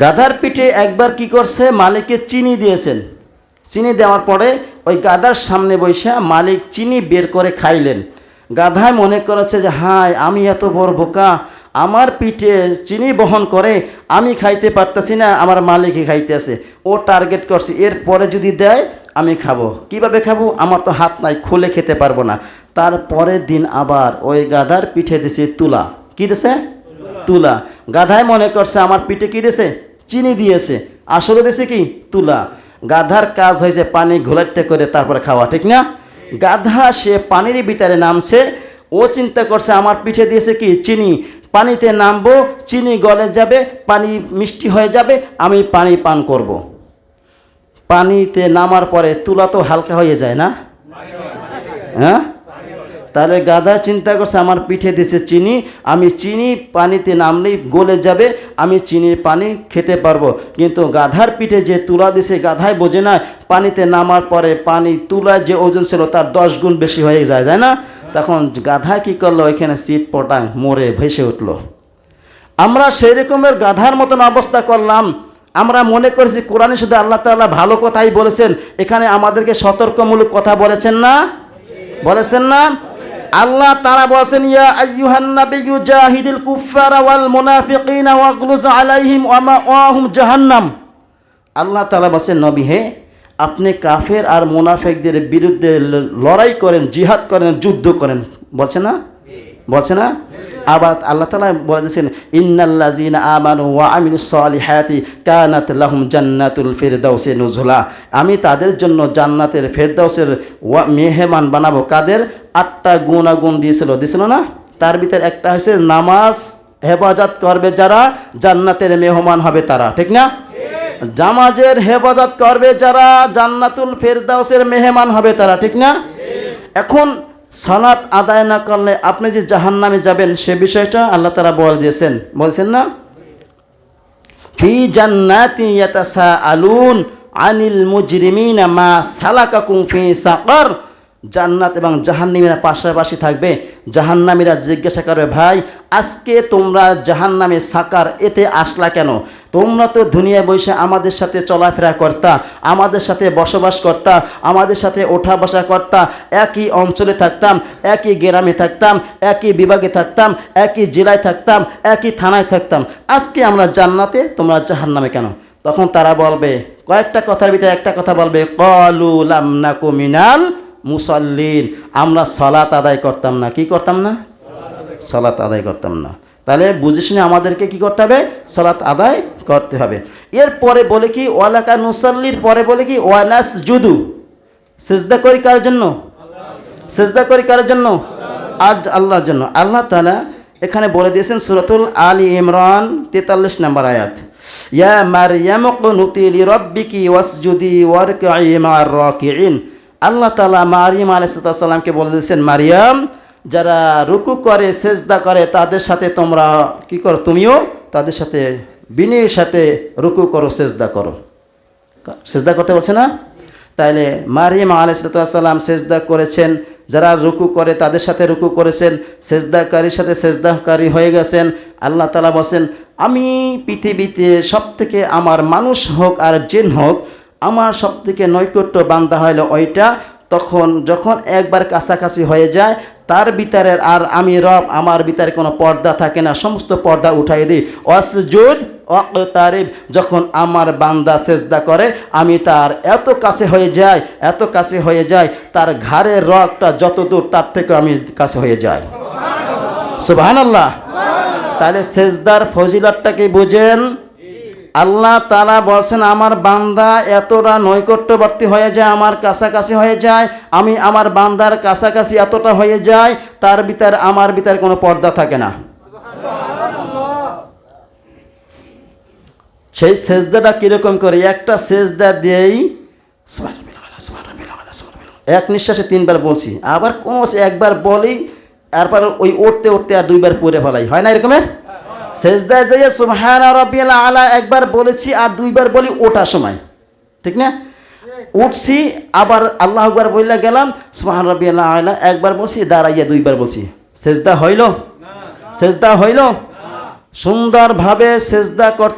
গাধার পিঠে একবার কি করছে? মালিককে চিনি দিয়েছেন। চিনি দেওয়ার পরে ওই গাধার সামনে বৈশা মালিক চিনি বের করে খাইলেন। গাধায় মনে করেছে যে, হায়, আমি এত বড় বোকা। আমার পিঠে চিনি বহন করে আমি খাইতে পারতেছি না, আমার মালিকই খাইতেছে। ও টার্গেট করছে, এরপরে যদি দেয়, আমি খাব। কীভাবে খাব? আমার তো হাত নাই, খুলে খেতে পারব না। তার পরের দিন আবার ওই গাধার পিঠে দিছে তুলা। কি দিছে? তুলা। গাধায় মনে করছে, আমার পিঠে কি দিয়েছে চিনি দিয়েছে। আসলে দিয়েছে কি? তুলা। গাধার কাজ হয়েছে পানি ঘোলাটে করে তারপরে খাওয়া, ঠিক না? গাধা, সে পানির ভিতরে নামছে, ও চিন্তা করছে, আমার পিঠে দিয়েছে কি? চিনি। পানিতে নামবো, চিনি গলে যাবে, পানি মিষ্টি হয়ে যাবে, আমি পানি পান করব। পানিতে নামার পরে তুলা তো হালকা হয়ে যায় না? তাহলে গাধা চিন্তা করছে, আমার পিঠে দিছে চিনি, আমি চিনি পানিতে নামলেই গলে যাবে, আমি চিনির পানি খেতে পারব। কিন্তু গাধার পিঠে যে তুলা দিছে গাধায় বোঝে না, পানিতে নামার পরে পানি তুলার যে ওজন ছিল তার দশ গুণ বেশি হয়ে যায় যায় না? তখন গাধা কি করল? ওইখানে সিট পটাং মরে ভেসে উঠল। আমরা সেই রকমের গাধার মতন অবস্থা করলাম। আমরা মনে করেছি, কোরআনে শুধু আল্লাহ তাআলা ভালো কথাই বলেছেন। এখানে আমাদেরকে সতর্কমূলক কথা বলেছেন না? বলেছেন না? আল্লাহ তারা বলছেন, ইয়া আইয়ুহান নাবিয়্যু জাহিদিল কুফারা ওয়াল মুনাফিকিনা ওয়াগলুজ আলাইহিম ওয়া মাওয়াহুম জাহান্নাম। আল্লাহ তাআলা বলেন নবী হে, আপনি কাফের আর মুনাফিকদের বিরুদ্ধে লড়াই করেন, জিহাদ করেন, যুদ্ধ করেন। বলছে না? বলছে না? আবার আল্লাহ তালা বলে দিয়েছেন ইন্নাল্লাজিনা আমানু ওয়া আমিনু সলিহাতি কানাত লাহুম জান্নাতুল ফিরদাউসে নুজুলা। আমি তাদের জন্য জান্নাতের ফেরদাউসের ওয়া মেহমান বানাবো। কাদের? আটটা গুণাগুণ দিয়েছিল। দিয়েছিল না? তার ভিতরে একটা হচ্ছে নামাজ হেফাজত করবে যারা, জান্নাতের মেহমান হবে তারা। ঠিক না? জামাজের হেফাজত করবে যারা, জান্নাতুল ফেরদাউসের মেহমান হবে তারা। ঠিক না? এখন সালাত আদায় না করলে আপনি যে জাহান নামে যাবেন সে বিষয়টা আল্লাহ তারা বলে দিয়েছেন। বলছেন না? ফি জান্নাতি ইয়াতাসাআলুন আনিল মুজরিমিনা মা সালাকাকুম ফি সাকার। জান্নাত এবং জাহান্নামীরা পাশাপাশি থাকবে। জাহান্নামীরা জিজ্ঞাসা করবে, ভাই, আজকে তোমরা জাহান্নামে সাকার এতে আসলা কেন? তোমরা তো দুনিয়ায় বসে আমাদের সাথে চলাফেরা করতা, আমাদের সাথে বসবাস করতা, আমাদের সাথে ওঠা বসা করতা, একই অঞ্চলে থাকতাম, একই গ্রামে থাকতাম, একই বিভাগে থাকতাম, একই জেলায় থাকতাম, একই থানায় থাকতাম। আজকে আমরা জান্নাতে, তোমরা জাহান্নামে কেন? তখন তারা বলবে, কয়েকটা কথার ভিতরে একটা কথা বলবে, কলু লামনাকু মিনাল মুসল্লিন, আমরা সলাত আদায় করতাম না। কি করতাম না? সলাত আদায় করতাম না। তাহলে বুঝে শুনে আমাদেরকে কি করতে হবে? সলাত আদায় করতে হবে। এরপরে বলে কি, ওয়ালাকা নুসাল্লির পরে বলে কি, ওয়ানাস জুদু। সেজদা করি কার জন্য? সেজদা করি কার জন্য? আর আল্লাহর জন্য। আল্লাহ তাআলা এখানে বলে দিয়েছেন সূরাতুল আলী ইমরান, তেতাল্লিশ নম্বর আয়াত। ইয়া মারইয়াম, কুনুতি লিরাব্বিকি ওয়াসজুদি ওয়ারকাই মা'আর রাকিঈন। আল্লাহ তালা মারিয়াম আলাইহিস সালামকে বলে দিয়েছেন, মারিয়াম, যারা রুকু করে, সেজদা করে, তাদের সাথে তোমরা কি করো? তুমিও তাদের সাথে বিনয়ের সাথে রুকু করো, সেজদা করো। সেজদা করতে বলছে না? তাইলে মারিয়াম আলাইসালাম সেজদা করেছেন, যারা রুকু করে, তাদের সাথে রুকু করেছেন, সেজদাকারীর সাথে সেজদাকারী হয়ে গেছেন। আল্লাহ তালা বলছেন, আমি পৃথিবীতে সব থেকে আমার মানুষ হোক আর জিন হোক আমার সব থেকে নৈকট্য বান্ধা হইল ওইটা। তখন যখন একবার কাছাকাছি হয়ে যায়, তার ভিতরের আর আমি রব, আমার ভিতরে কোনো পর্দা থাকে না। সমস্ত পর্দা উঠাই দিই। অসজুদ অকতারিব যখন আমার বান্দা সেজদা করে, আমি তার এত কাছে হয়ে যাই, এত কাছে হয়ে যায় তার ঘাড়ের রগটা যত দূর, তার থেকে আমি কাছে হয়ে যাই। সুবহান আল্লাহ তাহলে সেজদার ফজিলতটা কি বুঝেন? আল্লাহ তালা বলছেন, আমার বান্দা এতটা নৈকট্যবর্তী হয়ে যায়, আমার কাছাকাছি হয়ে যায়, আমি আমার বান্দার কাছাকাছি এতটা হয়ে যায়, তার ভিতরে আমার ভিতরে কোনো পর্দা থাকে না। সেই সেজদাটা কীরকম করে? একটা সেজদা দিয়েই, এক নিঃশ্বাসে তিনবার বলছি, আবার কোনো একবার বলি তারপর ওই উঠতে উঠতে আর দুইবার পরে ফেলাই। হয় না এরকমের? সেজদায় যাইয়া সুবহান রাব্বিয়াল আলা একবার বলেছি আর দুইবার বলি ওটা সময়। ঠিক না? উঠছি আবার আল্লাহ একবার বইলা গেলাম সুবহান রাব্বিয়াল আলা একবার বলছি দাঁড়াইয়া দুইবার বলছি। সেজদা হইল? সেজদা হইল? সুন্দরভাবে সেজদা করতে